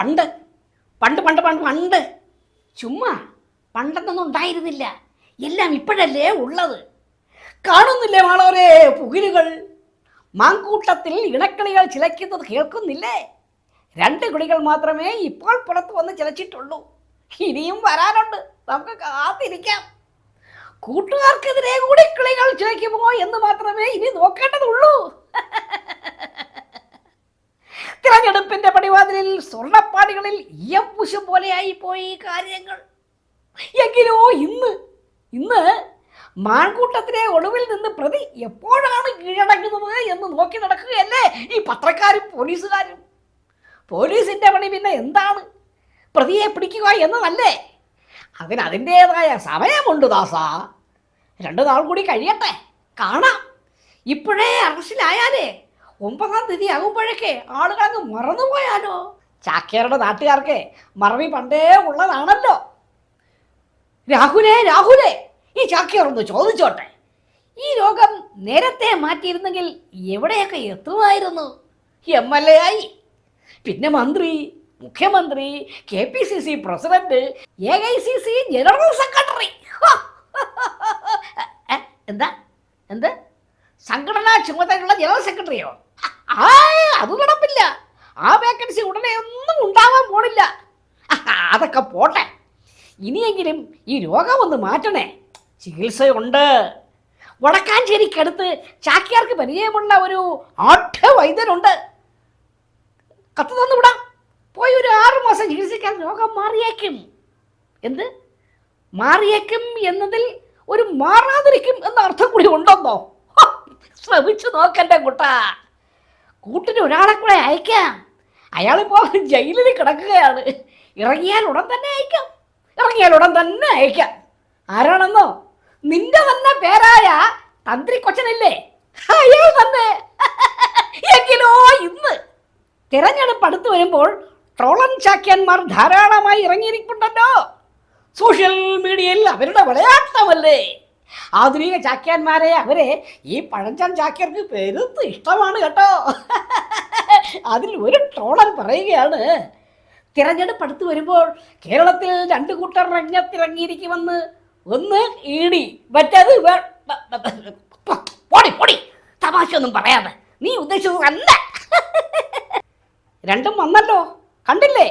പണ്ട് പണ്ട് പണ്ട് പണ്ട് പണ്ട് ചുമ്മാ പണ്ടെന്നൊന്നും ഉണ്ടായിരുന്നില്ല. എല്ലാം ഇപ്പോഴല്ലേ ഉള്ളത്. കാണുന്നില്ലേ മാളവരെ പുകിലുകൾ? മാങ്കൂട്ടത്തിൽ ഇണക്കിളികൾ ചിലയ്ക്കുന്നത് കേൾക്കുന്നില്ലേ? രണ്ട് കിളികൾ മാത്രമേ ഇപ്പോൾ പുറത്ത് വന്ന് ചിലച്ചിട്ടുള്ളൂ. ഇനിയും വരാനുണ്ട്. നമുക്ക് കാത്തിരിക്കാം. കൂട്ടുകാർക്കെതിരെ കൂടി കിളികൾ ചിലയ്ക്കുമോ എന്ന് മാത്രമേ ഇനി നോക്കേണ്ടതുള്ളൂ. തിരഞ്ഞെടുപ്പിന്റെ പടിവാതിലിൽ സ്വർണപ്പാടികളിൽ പോലെ പോലെയായി പോയി കാര്യങ്ങൾ. എങ്കിലോ ഇന്ന് ഇന്ന് മാൻകൂട്ടത്തിലെ ഒളിവിൽ നിന്ന് പ്രതി എപ്പോഴാണ് കീഴടങ്ങുന്നത് എന്ന് നോക്കി നടക്കുകയല്ലേ ഈ പത്രക്കാരും പോലീസുകാരും? പോലീസിന്റെ പണി പിന്നെ എന്താണ്? പ്രതിയെ പിടിക്കുക എന്നതല്ലേ? അതിന് അതിന്റെതായ സമയമുണ്ട് ദാസ. രണ്ടു നാൾ കൂടി കഴിയട്ടെ. കാണാം. ഇപ്പോഴേ അറസ്റ്റിലായാലേ ഒമ്പതാം തീയതി ആകുമ്പോഴേക്കേ ആളുകളങ്ങ് മറന്നു മറന്നുപോയാലോ? ചാക്യാരുടെ നാട്ടുകാർക്ക് മറവി പണ്ടേ ഉള്ളതാണല്ലോ. രാഹുലേ രാഹുലേ ഈ ചാക്യാർ ചോദിച്ചോട്ടെ. ഈ രോഗം നേരത്തെ മാറ്റിയിരുന്നെങ്കിൽ എവിടെയൊക്കെ എത്തുമായിരുന്നു? എം എൽ എ ആയി. പിന്നെ മന്ത്രി മുഖ്യമന്ത്രി K P C C president A I C C general secretary. എന്താ? എന്ത്? സംഘടനാ ചുമതലയുള്ള ജനറൽ സെക്രട്ടറിയോ? അത് നടപ്പില്ല ആ വേക്കൻസി ഉടനെ ഒന്നും ഉണ്ടാവാൻ പോണില്ല. അതൊക്കെ പോട്ടെ. ഇനിയെങ്കിലും ഈ രോഗം ഒന്ന് മാറ്റണേ. ചികിത്സയുണ്ട്. വടക്കാഞ്ചേരിക്കടുത്ത് ചാക്യാർക്ക് പരിചയമുള്ള ഒരു ആഠ വൈദ്യനുണ്ട് കത്ത് തന്നുവിടാം പോയി ഒരു ആറുമാസം ചികിത്സിക്കാൻ രോഗം മാറിയേക്കും. എന്ത്? മാറിയേക്കും എന്നതിൽ ഒരു മാറാതിരിക്കും എന്ന അർത്ഥം കൂടി ഉണ്ടെന്നോ? ശ്രമിച്ചു നോക്കണ്ട കുട്ടാ. കൂട്ടിന് ഒരാളെ കൂടെ അയക്കാം. അയാളിപ്പോൾ ജയിലിൽ കിടക്കുകയാണ്. ഇറങ്ങിയാൽ ഉടൻ തന്നെ അയക്കാം. ഇറങ്ങിയാൽ ഉടൻ തന്നെ അയക്കാം. ആരാണെന്നോ? നിന്റെ വന്ന പേരായ തന്ത്രി കൊച്ചനല്ലേ? അയാൾ തന്നെ എങ്കിലോ ഇന്ന്. തിരഞ്ഞെടുപ്പ് അടുത്ത് വരുമ്പോൾ ട്രോളൻ ചാക്യാന്മാർ ധാരാളമായി ഇറങ്ങിയിരിക്കുന്നുണ്ടല്ലോ സോഷ്യൽ മീഡിയയിൽ അവരുടെ വിളയാട്ടമല്ലേ? ആധുനിക ചാക്യാന്മാരെ അവരെ ഈ പഴഞ്ചൻ ചാക്യർക്ക് പെരുത്ത് ഇഷ്ടമാണ് കേട്ടോ. അതിൽ ഒരു ട്രോളർ പറയുകയാണ് തിരഞ്ഞെടുപ്പ് അടുത്ത് വരുമ്പോൾ കേരളത്തിൽ രണ്ട് കൂട്ടർ രംഗത്തിറങ്ങിയിരിക്കുമെന്ന് ഒന്ന് ഈടി മറ്റത് പൊടി പൊടി തമാശ ഒന്നും പറയാതെ. നീ ഉദ്ദേശിച്ചത് അല്ല. രണ്ടും വന്നല്ലോ. കണ്ടില്ലേ?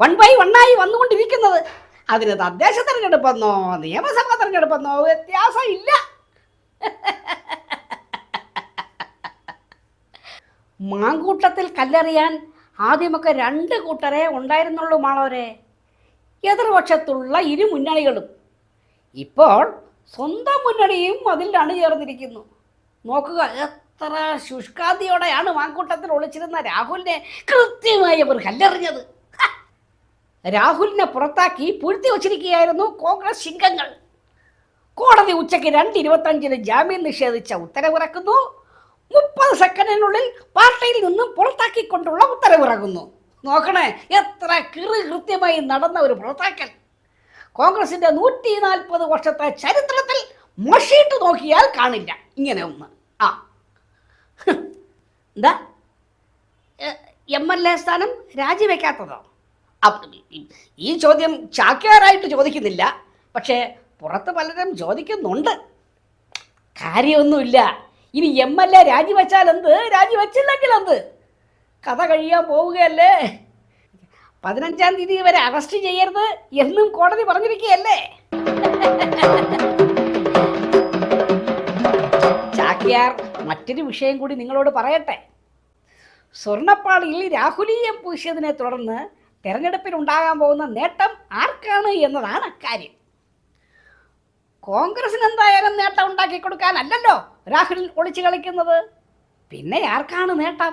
വൺ ബൈ വണ്ണായി വന്നുകൊണ്ടിരിക്കുന്നത്. അതിന് തദ്ദേശ തെരഞ്ഞെടുപ്പെന്നോ നിയമസഭാ തെരഞ്ഞെടുപ്പെന്നോ വ്യത്യാസം ഇല്ല മാങ്കൂട്ടത്തിൽ കല്ലെറിയാൻ ആദ്യമൊക്കെ രണ്ട് കൂട്ടരെ ഉണ്ടായിരുന്നുള്ളൂ മാളവരെ എതിർപക്ഷത്തുള്ള ഇരു മുന്നണികളും. ഇപ്പോൾ സ്വന്തം മുന്നണിയും അതിൽ അണിചേർന്നിരിക്കുന്നു. നോക്കുക എത്ര ശുഷ്കാന്തിയോടെയാണ് മാങ്കൂട്ടത്തിൽ ഒളിച്ചിരുന്ന രാഹുലിനെ കൃത്യമായി അവർ കല്ലെറിഞ്ഞത്! രാഹുലിനെ പുറത്താക്കി പൂഴ്ത്തി വച്ചിരിക്കുകയായിരുന്നു കോൺഗ്രസ് ശിങ്കങ്ങൾ കോടതി ഉച്ചയ്ക്ക് രണ്ട് ഇരുപത്തഞ്ചിന് ജാമ്യം നിഷേധിച്ച ഉത്തരവിറക്കുന്നു. മുപ്പത് സെക്കൻഡിനുള്ളിൽ പാർട്ടിയിൽ നിന്നും പുറത്താക്കിക്കൊണ്ടുള്ള ഉത്തരവിറങ്ങുന്നു നോക്കണേ എത്ര കിറു കൃത്യമായി നടന്ന ഒരു പുറത്താക്കൽ. കോൺഗ്രസിന്റെ നൂറ്റി നാൽപ്പത് വർഷത്തെ ചരിത്രത്തിൽ മഷിയിട്ട് നോക്കിയാൽ കാണില്ല. ഇങ്ങനെ ഒന്ന്. ആ. എന്താ? എം എൽ എ സ്ഥാനം രാജിവെക്കാത്തതോ? ഈ- ചോദ്യം ചാക്യാറായിട്ട് ചോദിക്കുന്നില്ല. പക്ഷേ പുറത്ത് പലരും ചോദിക്കുന്നുണ്ട്. കാര്യമൊന്നുമില്ല. ഇനി എം എൽ എ രാജിവെച്ചാൽ എന്ത്? രാജിവെച്ചില്ലെങ്കിൽ എന്ത്? കഥ കഴിയാൻ പോവുകയല്ലേ? പതിനഞ്ചാം തീയതി വരെ അറസ്റ്റ് ചെയ്യരുത് എന്നും കോടതി പറഞ്ഞിരിക്കുകയല്ലേ? ചാക്യാർ മറ്റൊരു വിഷയം കൂടി നിങ്ങളോട് പറയട്ടെ. സ്വർണപ്പാളിയിൽ രാഹുലീയം പൂശിയതിനെ തുടർന്ന് തെരഞ്ഞെടുപ്പിൽ ഉണ്ടാകാൻ പോകുന്ന നേട്ടം ആർക്കാണ് എന്നതാണ് കാര്യം. കോൺഗ്രസിന് എന്തായാലും നേട്ടം ഉണ്ടാക്കി കൊടുക്കാനല്ലല്ലോ രാഹുൽ ഒളിച്ചു കളിക്കുന്നത്. പിന്നെ ആർക്കാണ് നേട്ടം?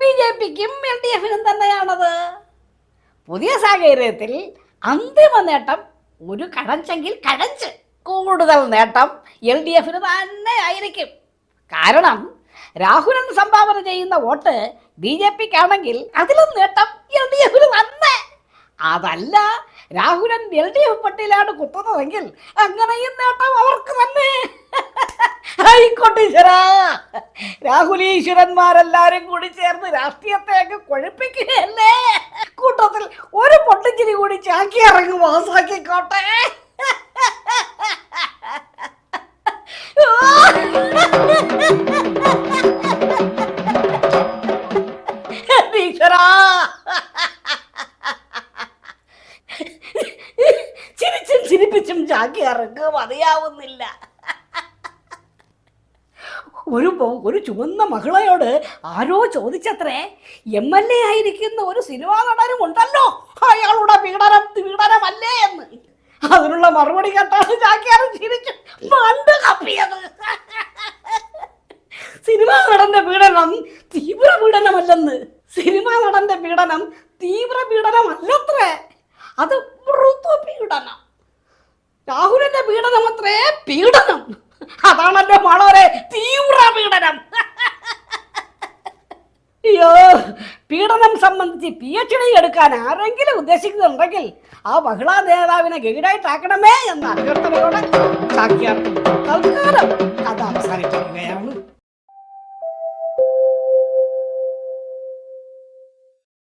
ബി ജെ പിക്കും എൽ ഡി എഫിനും തന്നെയാണത്. പുതിയ സാഹചര്യത്തിൽ അന്തിമ നേട്ടം ഒരു കടഞ്ചെങ്കിൽ കടഞ്ച്. കൂടുതൽ നേട്ടം എൽ ഡി എഫിന് തന്നെ ആയിരിക്കും. കാരണം രാഹുലൻ സംഭാവന ചെയ്യുന്ന വോട്ട് ബി ജെ പിക്കാണെങ്കിൽ അതിലും നേട്ടം എൽ ഡി അതല്ല രാഹുലൻ എൽ ഡി എഫ് പട്ടിയിലാണ് കുത്തുന്നതെങ്കിൽ അങ്ങനെയും നേട്ടം അവർക്ക് തന്നെ. രാഹുലീശ്വരന്മാരെല്ലാരും കൂടി ചേർന്ന് രാഷ്ട്രീയത്തെയൊക്കെ കൊഴുപ്പിക്കുകയല്ലേ? കൂട്ടത്തിൽ ഒരു പൊട്ടിച്ചിരി കൂടി ചാക്കി ഇറങ്ങി മാസാക്കിക്കോട്ടെ. ചിരിച്ചും ചിരിപ്പിച്ചും ചാക്കി ഇറക്കുക മതിയാവുന്നില്ല. ഒരു ഒരു ചുവന്ന മഹിളയോട് ആരോ ചോദിച്ചത്രേ എം എൽ എ ആയിരിക്കുന്ന ഒരു സിനിമാ നടനും ഉണ്ടല്ലോ. അയാളുടെ പീഡനം പീഡനമല്ലേ എന്ന്. അതിനുള്ള മറുപടി കേട്ടാണ് ചാക്കിയാറ് ചിരിച്ചു പണ്ട് കപ്പിയത്. സിനിമാ നടന്റെ പീഡനം തീവ്ര പീഡനമല്ലെന്ന്. സിനിമാ നടന്റെ പീഡനം തീവ്ര പീഡനമല്ലത്രേ. അത് മൃദു പീഡനം. രാഹുലിന്റെ പീഡനം അത്രേ പീഡനം. അതാണല്ലോ വളരെ തീവ്ര പീഡനം. അയ്യോ പീഡനം സംബന്ധിച്ച് പി എച്ച് ഡി എടുക്കാൻ ആരെങ്കിലും ഉദ്ദേശിക്കുന്നുണ്ടെങ്കിൽ ആ മഹിളാ നേതാവിനെ ഗൈഡായിട്ടാക്കണമേ എന്ന അഭ്യർത്ഥനയോടെ ചാക്യാർ തൽക്കാലം കഥ അവസാനിപ്പിക്കുകയാണ്.